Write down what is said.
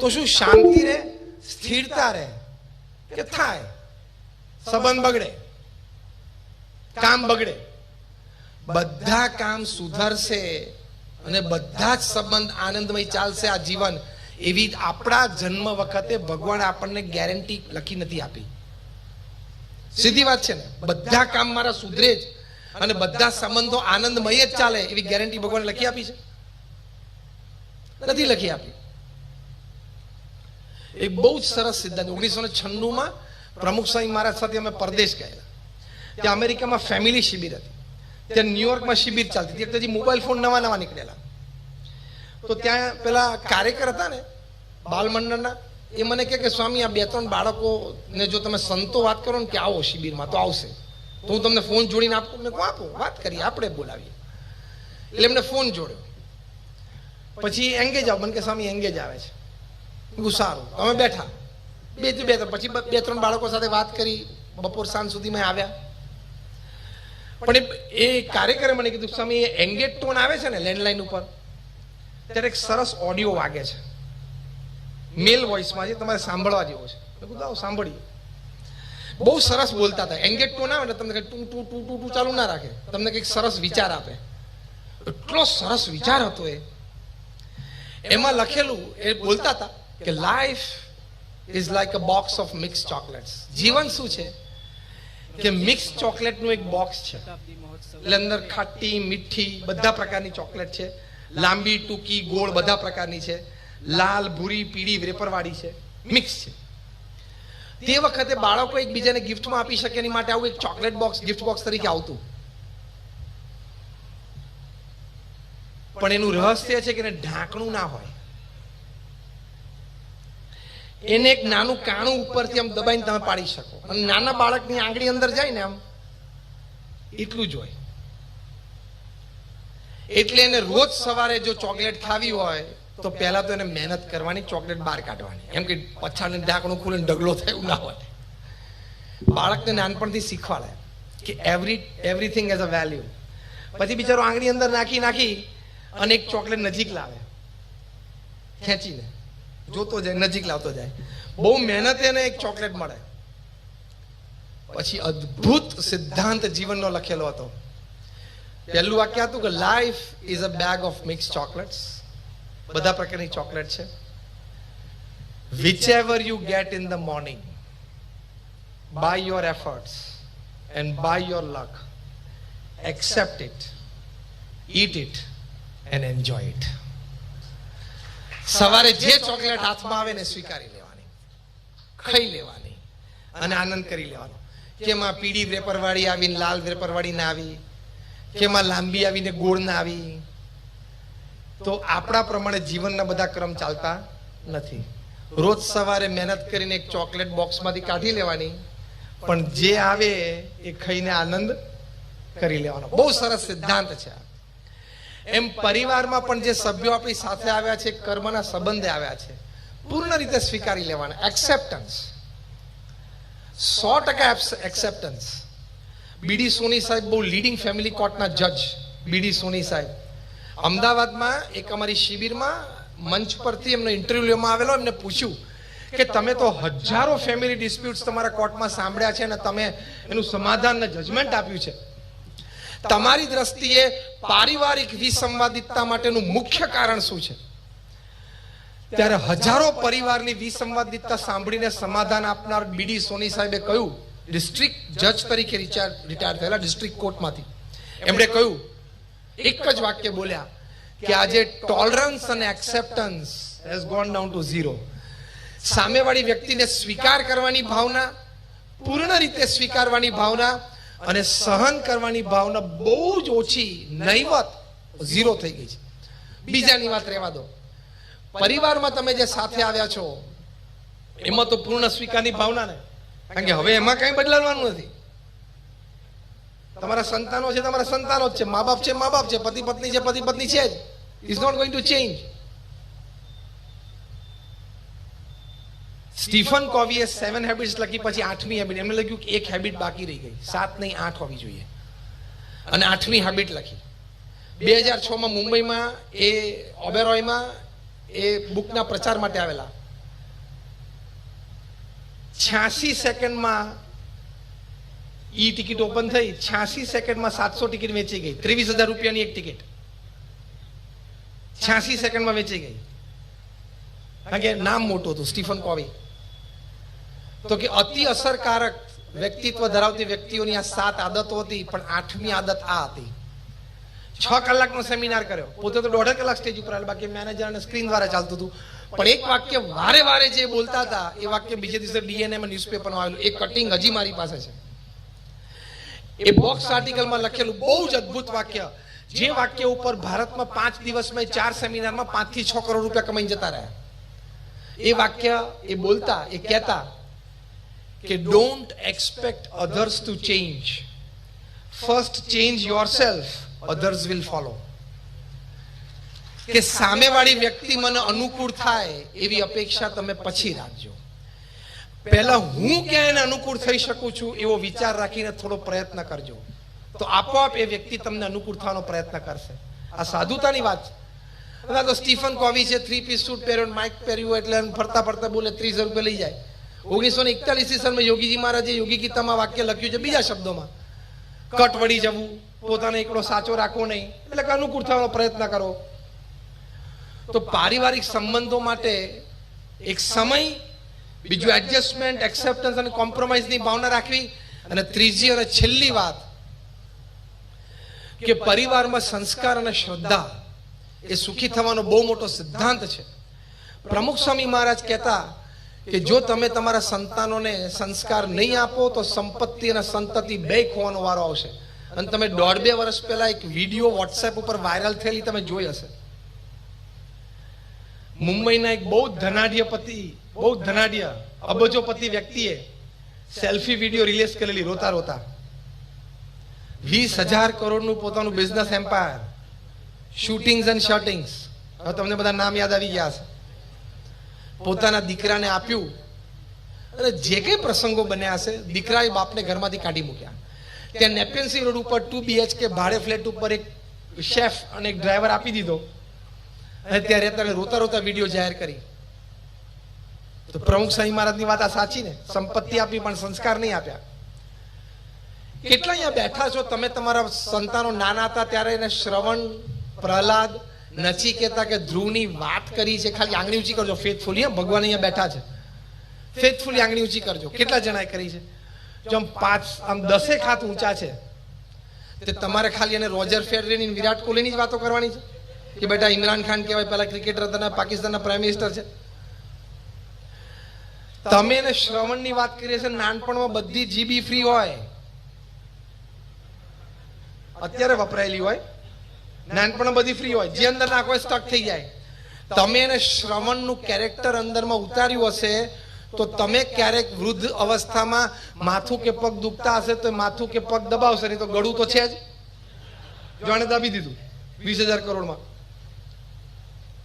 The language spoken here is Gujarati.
તો શું શાંતિ રહે? સ્થિરતા રહે? કે થાય? સંબંધ બગડે? કામ બગડે? બધા કામ સુધરશે અને બધા જ સંબંધ આનંદમય ચાલશે આ જીવન. એવી આપણા જન્મ વખતે ભગવાન આપણને ગેરંટી લખી નથી આપી. સીધી વાત છે ને? બધા કામ મારા સુધરે જ. અને બધા સંબંધો આનંદમય જ ચાલે એવી ગેરંટી ભગવાને લખી આપી છે? નથી લખી આપી. એક બહુ જ સરસ સિદ્ધાંત. ઓગણીસો ને છન્નુંમાં પ્રમુખ સ્વામી મહારાજ સાથે અમે પરદેશ ગયેલા ત્યાં અમેરિકામાં ફેમિલી શિબિર હતી. ત્યાં ન્યુયોર્કમાં શિબિર ચાલતી હતી. એટલે મોબાઈલ ફોન નવા નવા નીકળેલા. તો ત્યાં પેલા કાર્યકર હતા ને બાલમંડળના એ મને કહે કે, સ્વામી, આ બે ત્રણ બાળકોને જો તમે સંતો વાત કરો ને કે આવો શિબિરમાં, તો આવશે. તો હું તમને ફોન જોડીને આપું. મેં કહું, આપો, વાત કરીએ, આપણે બોલાવીએ. એટલે એમને ફોન જોડ્યો. પછી એંગેજ આવો. મને કે સ્વામી એંગેજ આવે છે. કીધું તમે બેઠા. બેથી બે પછી બે ત્રણ બાળકો સાથે વાત કરી. બપોર સાંજ સુધીમાં આવ્યા. પણ એ- એ કાર્યકરે મને કીધું, સ્વામી, એ એંગેજ ટોન આવે છે ને લેન્ડલાઈન ઉપર, ત્યારે એક સરસ ઓડિયો વાગે છે. મેલ વોઇસમાં જે તમારે સાંભળવા જેવો છે. મેં કીધું, આવો, સાંભળીએ. બહુ સરસ બોલતા હતા. એંગેજ ટોન આવે ને, તમને કંઈક ટુ ટુ ટુ ટુ ટુ ચાલુ ના રાખે. તમને કંઈક સરસ વિચાર આપે. એટલો સરસ વિચાર હતો એ. એમાં લખેલું, એ બોલતા હતા કે life is like a box of mix chocolates જીવન શું છે? કે મિક્સ ચોકલેટનું એક બોક્સ છે. એટલે અંદર ખાટી, મીઠી, બધા પ્રકારની ચોકલેટ છે. લાંબી, ટૂંકી, ગોળ બધા પ્રકારની છે. લાલ, ભૂરી, પીળી, વેપરવાળી છે. મિક્સ છે. તે વખતે બાળકો એકબીજાને ગિફ્ટમાં આપી શકે એની માટે આવું એક ચોકલેટ બોક્સ ગિફ્ટ બોક્સ તરીકે આવતું. પણ એનું રહસ્ય છે કે એને ઢાંકણું ના હોય. એને એક નાનું કાણું ઉપરથી આમ દબાઈને તમે પાડી શકો. અને નાના બાળકની આંગળી અંદર જાય ને આમ, એટલું જ હોય. એટલે એને રોજ સવારે જો ચોકલેટ ખાવી હોય, તો પહેલા તો એને મહેનત કરવાની, ચોકલેટ બહાર કાઢવાની. એમ કે પછાડને ઢાંકણું ખુલે ઢગલો થાય એવું ના હોય. બાળકને નાનપણથી શીખવાડે કે every everything as a value પછી બિચારો આંગળી અંદર નાખી નાખી અને એક ચોકલેટ નજીક લાવે. ખેંચીને. જોતો જાય, નજીક લાવતો જાય. બહુ મહેનત એને એક ચોકલેટ મળે. પછી અદ્ભુત સિદ્ધાંત જીવનનો લખેલો હતો. પહેલું વાક્ય હતું કે life is a bag of mix chocolates બધા પ્રકારની ચોકલેટ છે. Which ever you get in the morning by your efforts and by your luck accept it it it and enjoy it. સવારે જે ચોકલેટ હાથમાં આવે ને સ્વીકારી લેવાની. ખાઈ લેવાની અને આનંદ કરી લેવાનો. કેમાં પીળી વેપર વાળી આવીને, લાલ વેપરવાળી ના આવી, કેમાં લાંબી આવીને ગોળ ના આવી. તો આપણા પ્રમાણે જીવનના બધા ક્રમ ચાલતા નથી. રોજ સવારે મહેનત કરીને એક ચોકલેટ બોક્સમાંથી કાઢી લેવાની, પણ જે આવે એ ખાઈને આનંદ કરી લેવાનો. બહુ સરસ સિદ્ધાંત છે આ. એમ પરિવારમાં પણ જે સભ્યો આપણી સાથે આવ્યા છે, કર્મના સંબંધે આવ્યા છે, પૂર્ણ રીતે સ્વીકારી લેવાના. એક્સેપ્ટન્સ સો ટકા એક્સેપ્ટન્સ બીડી સોની સાહેબ બહુ લીડિંગ ફેમિલી કોર્ટના જજ બીડી સોની સાહેબ. અમદાવાદમાં એક અમારી શિબિરમાં મંચ પરથી એમનો ઇન્ટરવ્યુ લેવામાં આવેલો, એમને પૂછ્યું કે તમે તો હજારો ફેમિલી ડિસ્પ્યુટ્સ તમારા કોર્ટમાં સાંભળ્યા છે અને તમે એનું સમાધાન જજમેન્ટ આપ્યું છે. તમારી દ્રષ્ટિએ પારિવારિક વિસંવાદિતતા માટેનું મુખ્ય કારણ શું છે? ત્યારે હજારો પરિવારની વિસંવાદિતતા સાંભળીને સમાધાન આપનાર બીડી સોની સાહેબે કહ્યું, ડિસ્ટ્રિક્ટ જજ તરીકે રિટાયર થયેલા ડિસ્ટ્રિક્ટ કોર્ટમાંથી. એમણે કહ્યું, એક જ વાક્ય બોલ્યા કે આજે ટોલરન્સ અને acceptance has gone down to zero સામેવાળી વ્યક્તિને સ્વીકાર કરવાની ભાવના, પૂર્ણ રીતે સ્વીકારવાની ભાવના અને સહન કરવાની ભાવના બહુ જ ઓછી નહીવત ઝીરો થઈ ગઈ છે. બીજાની વાત રહેવા દો. પરિવારમાં તમે જે સાથે આવ્યા છો, એમાં તો પૂર્ણ સ્વીકારની ભાવના ને? કારણ કે હવે એમાં કઈ બદલાવાનું નથી. તમારા સંતાનો છે, તમારા સંતાનો જ છે. મા બાપ છે, મા બાપ છે. પતિ પત્ની છે પતિ પત્ની છે is not going to change Stephen કોવીએ seven habits લખી, પછી આઠમી હેબિટ એમને લખ્યું કે એક હેબિટ બાકી રહી ગઈ. સાત નહીં, આઠ હોવી જોઈએ. અને આઠમી હેબિટ લખી. બે હજાર છમાં મુંબઈમાં એ ઓબેરોયમાં એ બુકના પ્રચાર માટે આવેલા. છ્યાસી સેકન્ડમાં ઈ ટિકિટ ઓપન થઈ, છ્યાસી સેકન્ડમાં સાતસો ટિકિટ વેચી ગઈ. ત્રેવીસ હજાર રૂપિયાની એક ટિકિટ છ્યાસી સેકન્ડમાં વેચી ગઈ. કારણ કે નામ મોટું હતું, સ્ટીફન કોવી. તો કે અતિ અસરકારક વ્યક્તિત્વ ધરાવતી વ્યક્તિઓની આ સાત આદતો હતી, પણ આઠમી આદત આ હતી. છ કલાકનો સેમિનાર કર્યો. પોતે તો દોઢ કલાક સ્ટેજ ઉપર આવેલા, બાકી મેનેજર અને સ્ક્રીન દ્વારા ચાલતું હતું. પણ એક વાક્ય વારે વારે જે બોલતા હતા, એ વાક્ય બીજે દિવસે ડીએનએ માં ન્યૂઝપેપરમાં આવેલું. એ કટિંગ હજી મારી પાસે છે. એ બોક્સ આર્ટિકલમાં લખેલું બહુ જ અદ્ભુત વાક્ય. જે વાક્ય ઉપર ભારતમાં પાંચ દિવસમાં ચાર સેમિનારમાં પાંચથી છ કરોડ રૂપિયા કમાઈને જતા રહ્યા. એ વાક્ય એ બોલતા, એ કહેતા કે don't expect others to change first change yourself others will follow કે સામેવાળી વ્યક્તિ મને અનુકૂળ થાય, એવી અપેક્ષા તમે પછી રાખજો. પહેલા હું ક્યાં અનુકૂળ થઈ શકું છું, એવો વિચાર રાખીને થોડો પ્રયત્ન કરજો. તો આપોઆપ એ વ્યક્તિ તમને અનુકૂળ થવાનો પ્રયત્ન કરશે. આ સાધુતાની વાત છે. તો સ્ટીફન કોવી છે થ્રી પીસ સૂટ પહેર્યો માઇક પહેર્યું એટલે ફરતા ફરતા બોલે ત્રીસ રૂપિયા લઈ જાય. ઓગણીસો ને એકતાલીસ ઈસવીસનમાં યોગીજી મહારાજે યોગી ગીતામાં વાક્ય લખ્યું છે બીજા શબ્દોમાં. કટ વળી જવું, પોતાને એકડો સાચો રાખવો નહીં. એટલે કે અનુકૂળ થવાનો પ્રયત્ન કરો. તો પારિવારિક સંબંધો માટે એક સમય, બીજું એડજસ્ટમેન્ટ એક્સેપ્ટન્સ અને કોમ્પ્રોમાઇઝની ભાવના રાખવી. અને ત્રીજી અને છેલ્લી વાત, કે પરિવારમાં સંસ્કાર અને શ્રદ્ધા એ સુખી થવાનો બહુ મોટો સિદ્ધાંત છે. પ્રમુખ સ્વામી મહારાજ કહેતા કે જો તમે તમારા સંતાનોને સંસ્કાર નહીં આપો, તો સંપત્તિ અને સંતતિ બે ખોવાનો વારો આવશે. અને તમે દોઢ બે વર્ષ પહેલા એક વીડિયો વોટ્સએપ ઉપર વાયરલ થયેલી તમે જોઈ હશે. મુંબઈના એક બહુ ધનાઢ્ય પતિ, બહુ ધનાઢ્ય અબજોપતિ વ્યક્તિએ સેલ્ફી વીડિયો રિલીઝ કરેલી રોતા રોતા. વીસ હજાર કરોડનું પોતાનું business empire suitings and shirtings હવે તમને બધા નામ યાદ આવી ગયા છે પોતાના દીકરાને આપ્યું. અને જે કંઈ પ્રસંગો બન્યા હશે, દીકરાએ બાપને ઘરમાંથી કાઢી મૂક્યા. ત્યાં નેપેન્સી રોડ ઉપર ટુ બીએચકે ભાડે ફ્લેટ ઉપર એક શેફ અને એક ડ્રાઈવર આપી દીધો. અને ત્યારે તમે રોતા રોતા વીડિયો જાહેર કરી. તો પ્રમુખ સ્વામી મહારાજની વાત આ સાચી ને? સંપત્તિ આપી પણ સંસ્કાર નહીં આપ્યા. કેટલા અહીંયા બેઠા છો? તમે તમારા સંતાનો નાના હતા ત્યારે એને શ્રવણ, પ્રહલાદ નચિકેતા કે ધ્રુવની વાત કરી છે, ખાલી આંગળી ઊંચી કરજો. ફેથફુલી ભગવાન અહીંયા બેઠા છે. ફેથફુલી, આંગળી ઊંચી કરજો. કેટલા જણાએ કરી છે? જો આમ પાંચ, આમ દસેક હાથ ઊંચા છે, તે તમારે ખાલી એને રોજર ફેડરેની વિરાટ કોહલીની જ વાતો કરવાની છે? કે બેટા ઇમરાન ખાન કહેવાય પેલા ક્રિકેટર હતા પાકિસ્તાનના પ્રાઇમ મિનિસ્ટર છે. તમે એને શ્રવણની વાત કરીએ છે નાનપણમાં બધી જીબી ફ્રી હોય. અત્યારે વપરાયેલી હોય. નાનપણમાં બધી ફ્રી હોય. જે અંદર નાખો સ્ટક થઈ જાય. તમે એને શ્રવણનું કેરેક્ટર અંદરમાં ઉતાર્યું હશે, તો તમે ક્યારેક વૃદ્ધ અવસ્થામાં માથું કે પગ દુખતા હશે તો માથું કે પગ દબાવશે, નહીં તો ગળું તો છે જ. જાણે દાબી દીધું. વીસ હજાર કરોડમાં.